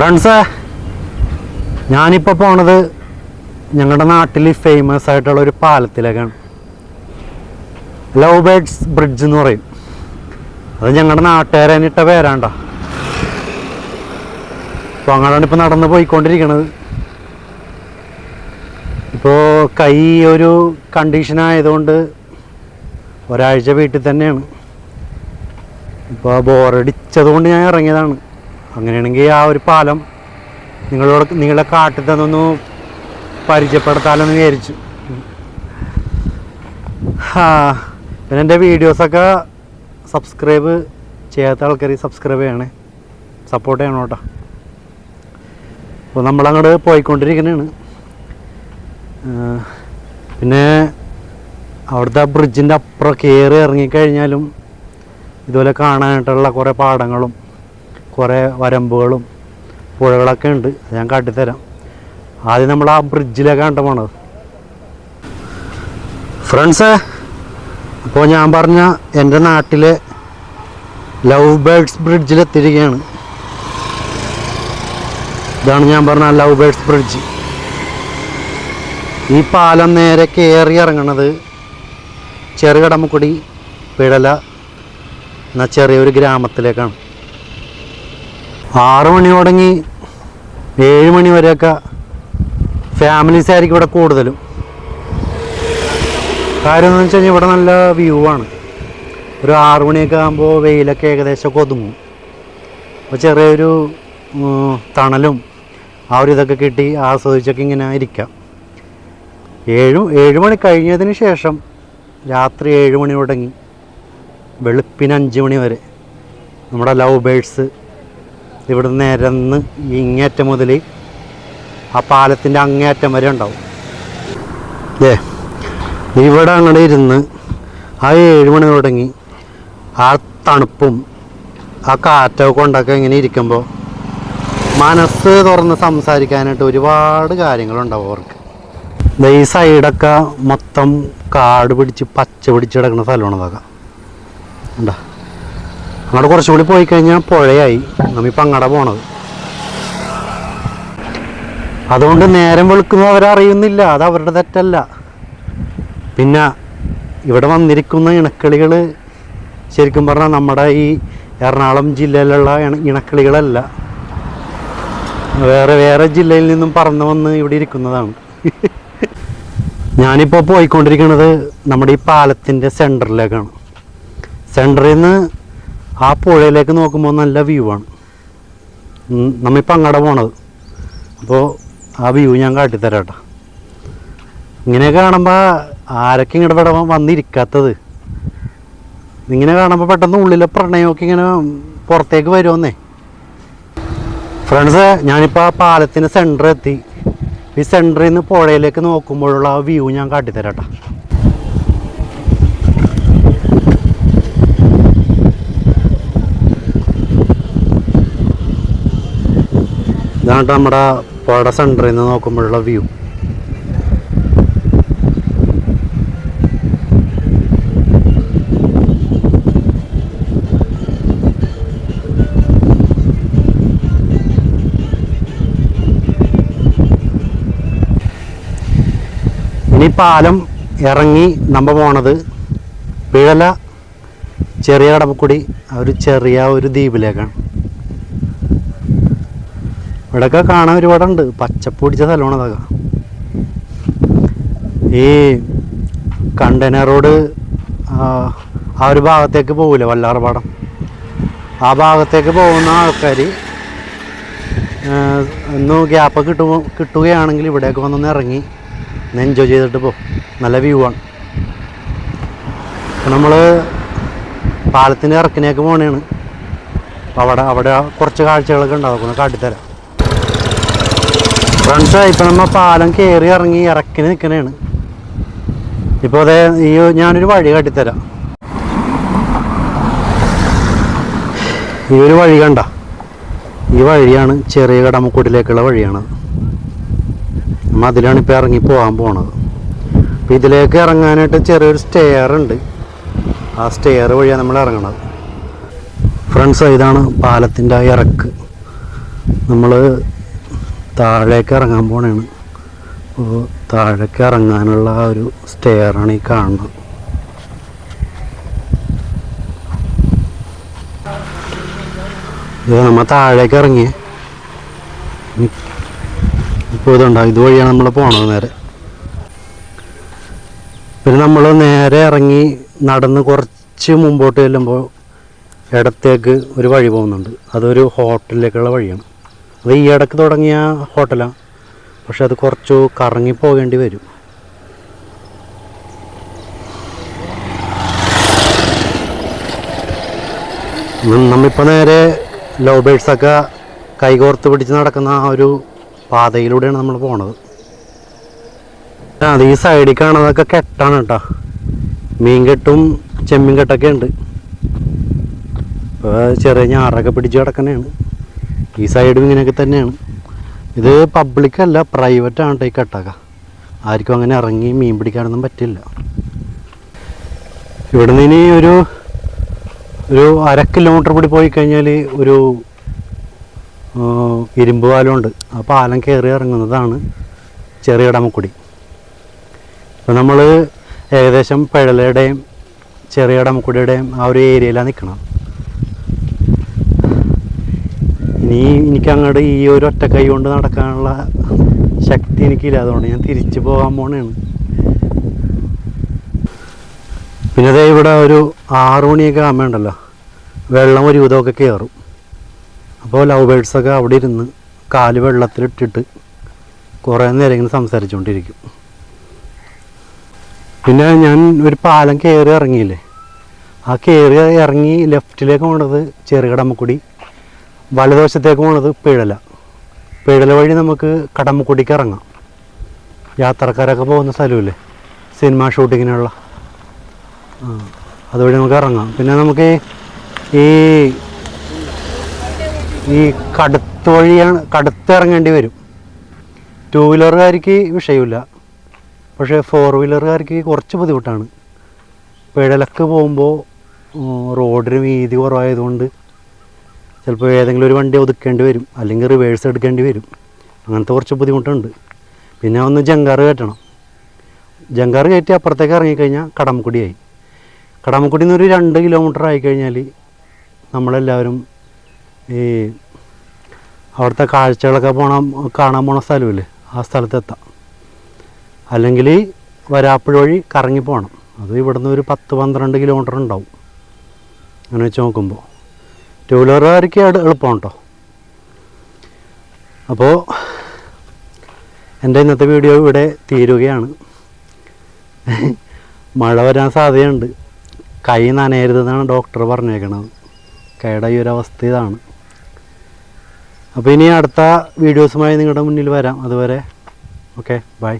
Friends ഞാനിപ്പോൾ പോണത് ഞങ്ങളുടെ നാട്ടിൽ ഫേമസ് ആയിട്ടുള്ള ഒരു പാലത്തിലേക്കാണ്. ലവ് ബേഡ്സ് ബ്രിഡ്ജ് എന്ന് പറയും. അത് ഞങ്ങളുടെ നാട്ടുകാരനിട്ട പേരാണ്ട. അപ്പോൾ അങ്ങോട്ടാണ് ഇപ്പോൾ നടന്ന് പോയിക്കൊണ്ടിരിക്കണത്. ഇപ്പോൾ കൈ ഒരു കണ്ടീഷൻ ആയതുകൊണ്ട് ഒരാഴ്ച വീട്ടിൽ തന്നെയാണ്. ഇപ്പോൾ ബോറടിച്ചതുകൊണ്ട് ഞാൻ ഇറങ്ങിയതാണ്. അങ്ങനെയാണെങ്കിൽ ആ ഒരു പാലം നിങ്ങളോട് നിങ്ങളെ കാട്ടിൽ തന്നൊന്ന് പരിചയപ്പെടുത്താലെന്ന് വിചാരിച്ചു. പിന്നെ എന്റെ വീഡിയോസൊക്കെ സബ്സ്ക്രൈബ് ചെയ്യാത്ത ആൾക്കാർ സബ്സ്ക്രൈബ് ചെയ്യണേ. സപ്പോർട്ട് ചെയ്യണം കേട്ടോ. അപ്പോൾ നമ്മളങ്ങോട്ട് പോയിക്കൊണ്ടിരിക്കുന്നതാണ് പിന്നെ അവിടുത്തെ ബ്രിഡ്ജിന്റെ അപ്പുറം കയറി ഇറങ്ങിക്കഴിഞ്ഞാലും ഇതുപോലെ കാണാനായിട്ടുള്ള കുറേ പാടങ്ങളും കുറേ വരമ്പുകളും പുഴകളൊക്കെ ഉണ്ട്. ഞാൻ കാട്ടിത്തരാം. ആദ്യം നമ്മൾ ആ ബ്രിഡ്ജിലേക്ക് പോണത്. ഫ്രണ്ട്സ് അപ്പോൾ ഞാൻ പറഞ്ഞ എന്റെ നാട്ടിലെ ലവ് ബേർഡ്സ് ബ്രിഡ്ജിൽ എത്തിയിരിക്കുകയാണ് ഇതാണ് ഞാൻ പറഞ്ഞ ലവ് ബേർഡ്സ് ബ്രിഡ്ജ് ഈ പാലം നേരെ കയറി ഇറങ്ങണത് ചെറുകടമക്കുടി പിഴല എന്ന ചെറിയൊരു ഗ്രാമത്തിലേക്കാണ്. ആറ് മണി തുടങ്ങി ഏഴ് മണി വരെയൊക്കെ ഫാമിലീസ് ആയിരിക്കും ഇവിടെ കൂടുതലും. കാര്യം എന്ന് വെച്ച് കഴിഞ്ഞാൽ ഇവിടെ നല്ല വ്യൂ ആണ്. ഒരു ആറു മണിയൊക്കെ ആകുമ്പോൾ വെയിലൊക്കെ ഏകദേശമൊക്കെ ഒതുങ്ങും. അപ്പോൾ ചെറിയൊരു തണലും ആ ഒരു ഇതൊക്കെ കിട്ടി ആസ്വദിച്ചൊക്കെ ഇങ്ങനെ ഇരിക്കാം. ഏഴ് ഏഴ് മണി കഴിഞ്ഞതിന് ശേഷം രാത്രി ഏഴ് മണി തുടങ്ങി. വെളുപ്പിന് അഞ്ച് മണി വരെ. നമ്മുടെ ലവ് ബേഡ്സ് ഇവിടെ നിരന്ന് ഇങ്ങേറ്റം മുതൽ ആ പാലത്തിന്റെ അങ്ങേയറ്റം വരെ ഉണ്ടാവും. ഏ ഇവിടെ അങ്ങനെ ഇരുന്ന് ആ ഏഴ് മണി തുടങ്ങി ആ തണുപ്പും ആ കാറ്റൊക്കെ കൊണ്ടൊക്കെ ഇങ്ങനെ ഇരിക്കുമ്പോൾ മനസ്സ് തുറന്ന് സംസാരിക്കാനായിട്ട് ഒരുപാട് കാര്യങ്ങളുണ്ടാവും അവർക്ക്. ഈ സൈഡൊക്കെ മൊത്തം കാട് പിടിച്ച് പച്ച പിടിച്ച് കിടക്കുന്ന സ്ഥലമാണ് അതൊക്കെ. ഉണ്ടാ അങ്ങോട്ട് കുറച്ചുകൂടി പോയി കഴിഞ്ഞാൽ പുഴയായി. നമ്മിപ്പോൾ അങ്ങടെ പോണത്. അതുകൊണ്ട് നേരം വെളുക്കുന്നത് അവരറിയുന്നില്ല. അത് അവരുടെ തെറ്റല്ല. പിന്നെ ഇവിടെ വന്നിരിക്കുന്ന ഇണക്കളികൾ ശരിക്കും പറഞ്ഞാൽ നമ്മുടെ ഈ എറണാകുളം ജില്ലയിലുള്ള ഇണക്കളികളല്ല. വേറെ വേറെ ജില്ലയിൽ നിന്നും പറന്നു വന്ന് ഇവിടെ ഇരിക്കുന്നതാണ്. ഞാനിപ്പോൾ പോയിക്കൊണ്ടിരിക്കുന്നത് നമ്മുടെ ഈ പാലത്തിന്റെ സെന്ററിലേക്കാണ് സെന്ററിൽ നിന്ന് ആ പുഴയിലേക്ക് നോക്കുമ്പോൾ നല്ല വ്യൂ ആണ്. നമ്മിപ്പോൾ അങ്ങടെ പോണത്. അപ്പോൾ ആ വ്യൂ ഞാൻ കാട്ടിത്തരാം കേട്ടോ ഇങ്ങനെ കാണുമ്പോൾ ആരൊക്കെ ഇങ്ങോട്ട് ഇവിടെ വന്നിരിക്കാത്തത്? ഇങ്ങനെ കാണുമ്പോൾ പെട്ടെന്ന് ഉള്ളിലെ പ്രണയമൊക്കെ ഇങ്ങനെ പുറത്തേക്ക് വരുമെന്നേ. ഫ്രണ്ട്സ് ഞാനിപ്പോൾ ആ പാലത്തിന്റെ സെന്റർ എത്തി. ഈ സെന്ററിൽ നിന്ന് പുഴയിലേക്ക് നോക്കുമ്പോഴുള്ള ആ വ്യൂ ഞാൻ കാട്ടിത്തരാം കേട്ടോ ഇതാണ് നമ്മുടെ പുഴ സെന്ററിൽ നിന്ന് നോക്കുമ്പോഴുള്ള വ്യൂ ഇനി പാലം ഇറങ്ങി നമ്മ പോണത് പിഴല ചെറിയ കടപ്പുക്കുടി ഒരു ചെറിയ ഒരു ദ്വീപിലേക്കാണ്. ഇവിടെയൊക്കെ കാണാൻ ഒരുപാടുണ്ട്. പച്ചപ്പ് പിടിച്ച സ്ഥലമാണ് അതൊക്കെ. ഈ കണ്ടെയ്നർ റോഡ് ആ ഒരു ഭാഗത്തേക്ക് പോകില്ല വല്ലാർപാടം? ആ ഭാഗത്തേക്ക് പോകുന്ന ആൾക്കാർ ഒന്ന് ഗ്യാപ്പ് കിട്ടുമോ കിട്ടുകയാണെങ്കിൽ ഇവിടെയൊക്കെ വന്നൊന്ന് ഇറങ്ങി ഒന്ന് എൻജോയ് ചെയ്തിട്ട് പോകും നല്ല വ്യൂ ആണ്. നമ്മൾ പാലത്തിന്റെ ഇറക്കിനേക്ക് പോകണേണ് അവിടെ അവിടെ കുറച്ച് കാഴ്ചകളൊക്കെ ഉണ്ടാവും. കാട്ടിത്തരാം. ഫ്രണ്ട്സ് ഇപ്പം നമ്മൾ പാലം കയറി ഇറങ്ങി ഇറക്കിന് നിൽക്കണേണ്. ഇപ്പോൾ അതേ ഈ ഞാനൊരു വഴി കാട്ടിത്തരാം. ഈ ഒരു വഴി കണ്ട. ഈ വഴിയാണ് ചെറിയ കടമക്കൂട്ടിലേക്കുള്ള വഴിയാണ്. നമ്മൾ അതിലാണ് ഇപ്പോൾ ഇറങ്ങി പോകാൻ പോണത്. അപ്പോൾ ഇതിലേക്ക് ഇറങ്ങാനായിട്ട് ചെറിയൊരു സ്റ്റെയർ ഉണ്ട്. ആ സ്റ്റെയർ വഴിയാണ് നമ്മൾ ഇറങ്ങണത്. ഫ്രണ്ട്സ് ഇതാണ് പാലത്തിന്റെ ഇറക്ക്. നമ്മൾ താഴേക്ക് ഇറങ്ങാൻ പോണേണ്. അപ്പോൾ താഴേക്ക് ഇറങ്ങാനുള്ള ആ ഒരു സ്റ്റെയറാണ് ഈ കാണുന്നത്. ഇത് നമ്മൾ താഴേക്ക് ഇറങ്ങി ഇപ്പോൾ ഇതുണ്ടാവും ഇതുവഴിയാണ് നമ്മൾ പോണത് നേരെ. പിന്നെ നമ്മൾ നേരെ ഇറങ്ങി നടന്ന് കുറച്ച് മുമ്പോട്ട് ചെല്ലുമ്പോൾ ഇടത്തേക്ക് ഒരു വഴി പോകുന്നുണ്ട്. അതൊരു ഹോട്ടലിലേക്കുള്ള വഴിയാണ്. അത് ഈ ഇടയ്ക്ക് തുടങ്ങിയ ഹോട്ടലാണ് പക്ഷെ അത് കുറച്ചു കറങ്ങി പോകേണ്ടി വരും. നമ്മളിപ്പോൾ നേരെ ലവ് ബേഡ്സൊക്കെ കൈകോർത്ത് പിടിച്ച് നടക്കുന്ന ആ ഒരു പാതയിലൂടെയാണ് നമ്മൾ പോണത്. അത് ഈ സൈഡിൽ കാണുന്നതൊക്കെ കെട്ടാണ് കേട്ടോ. മീൻ കെട്ടും ചെമ്മീൻ കെട്ടൊക്കെ ഉണ്ട്. ചെറിയ ഞാറൊക്കെ പിടിച്ച് കിടക്കണേണ് ഈ സൈഡും ഇങ്ങനെയൊക്കെ തന്നെയാണ്. ഇത് പബ്ലിക് അല്ല പ്രൈവറ്റ് ആണ് ഈ കട്ടക. ആർക്കും അങ്ങനെ ഇറങ്ങി മീൻ പിടിക്കാനൊന്നും പറ്റില്ല. ഇവിടെ നിന്ന് ഇനി ഒരു ഒരു അര കിലോമീറ്റർ കൂടി പോയി കഴിഞ്ഞാൽ ഒരു ഇരുമ്പ് പാലമുണ്ട്. ആ പാലം കയറി ഇറങ്ങുന്നതാണ് ചെറിയ ഇടമക്കുടി. ഇപ്പം നമ്മൾ ഏകദേശം പിഴലയുടെയും ചെറിയ ഇടമക്കുടിയുടെയും ആ ഒരു ഏരിയയിലാണ് നിൽക്കണം ഇനി എനിക്ക് അങ്ങോട്ട് ഈ ഒരു ഒറ്റ കൈ കൊണ്ട് നടക്കാനുള്ള ശക്തി എനിക്കില്ല. അതുകൊണ്ട് ഞാൻ തിരിച്ചു പോകാൻ പോണേണ്. പിന്നെ അതേ ഇവിടെ ഒരു ആറു മണിയൊക്കെ ആകുമ്പോണ്ടല്ലോ വെള്ളം ഒരു വിധമൊക്കെ കയറും അപ്പോൾ ലവ് ബേഡ്സൊക്കെ അവിടെ ഇരുന്ന് കാൽ വെള്ളത്തിലിട്ടിട്ട് കുറേ നേരം ഇങ്ങനെ സംസാരിച്ചുകൊണ്ടിരിക്കും പിന്നെ ഞാൻ ഒരു പാലം കയറി ഇറങ്ങിയില്ലേ? ആ കയറി ഇറങ്ങി ലെഫ്റ്റിലേക്ക് പോണത് ചെറുകടമ്മക്കുടി വലതുവശത്തേക്ക് പോണത് പിഴല പിഴല വഴി നമുക്ക് കടമ്പക്കുടിക്ക് ഇറങ്ങാം. യാത്രക്കാരൊക്കെ പോകുന്ന സ്ഥലമില്ലേ? സിനിമ ഷൂട്ടിങ്ങിനുള്ള. അതുവഴി നമുക്ക് ഇറങ്ങാം. പിന്നെ നമുക്ക് ഈ ഈ കടുത്ത് വഴിയാണ് കടുത്ത് ഇറങ്ങേണ്ടി വരും. ടു വീലറുകാർക്ക് വിഷയമില്ല. പക്ഷേ ഫോർ വീലറുകാർക്ക് കുറച്ച് ബുദ്ധിമുട്ടാണ്. പിഴലക്ക് പോകുമ്പോൾ റോഡിന് വീതി കുറവായതുകൊണ്ട് ചിലപ്പോൾ ഏതെങ്കിലും ഒരു വണ്ടി ഒതുക്കേണ്ടി വരും അല്ലെങ്കിൽ റിവേഴ്സ് എടുക്കേണ്ടി വരും. അങ്ങനത്തെ കുറച്ച് ബുദ്ധിമുട്ടുണ്ട്. പിന്നെ ഒന്ന് ജങ്കാറ് കയറ്റണം. ജങ്കാറ് കയറ്റി അപ്പുറത്തേക്ക് ഇറങ്ങിക്കഴിഞ്ഞാൽ കടമക്കുടിയായി. കടമക്കുടിയിൽ നിന്ന് ഒരു രണ്ട് കിലോമീറ്റർ ആയിക്കഴിഞ്ഞാൽ നമ്മളെല്ലാവരും ഈ അവിടുത്തെ കാഴ്ചകളൊക്കെ പോണ കാണാൻ പോണ സ്ഥലമില്ലേ? ആ സ്ഥലത്തെത്താം. അല്ലെങ്കിൽ വരാപ്പുഴ വഴി കറങ്ങി പോകണം അത് ഇവിടുന്ന് ഒരു പത്ത് പന്ത്രണ്ട് കിലോമീറ്റർ ഉണ്ടാവും. അങ്ങനെ വെച്ച് നോക്കുമ്പോൾ ടൂ വീലറുകാർക്ക് എളുപ്പം കേട്ടോ. അപ്പോൾ എന്റെ ഇന്നത്തെ വീഡിയോ ഇവിടെ തീരുകയാണ്. മഴ വരാൻ സാധ്യതയുണ്ട്. കൈ നനയരുതെന്നാണ് ഡോക്ടർ പറഞ്ഞേക്കണത്. കൈയുടെ ഈ ഒരു അവസ്ഥ ഇതാണ്. അപ്പോൾ ഇനി അടുത്ത വീഡിയോസുമായി നിങ്ങളുടെ മുന്നിൽ വരാം. അതുവരെ ഓക്കെ ബൈ.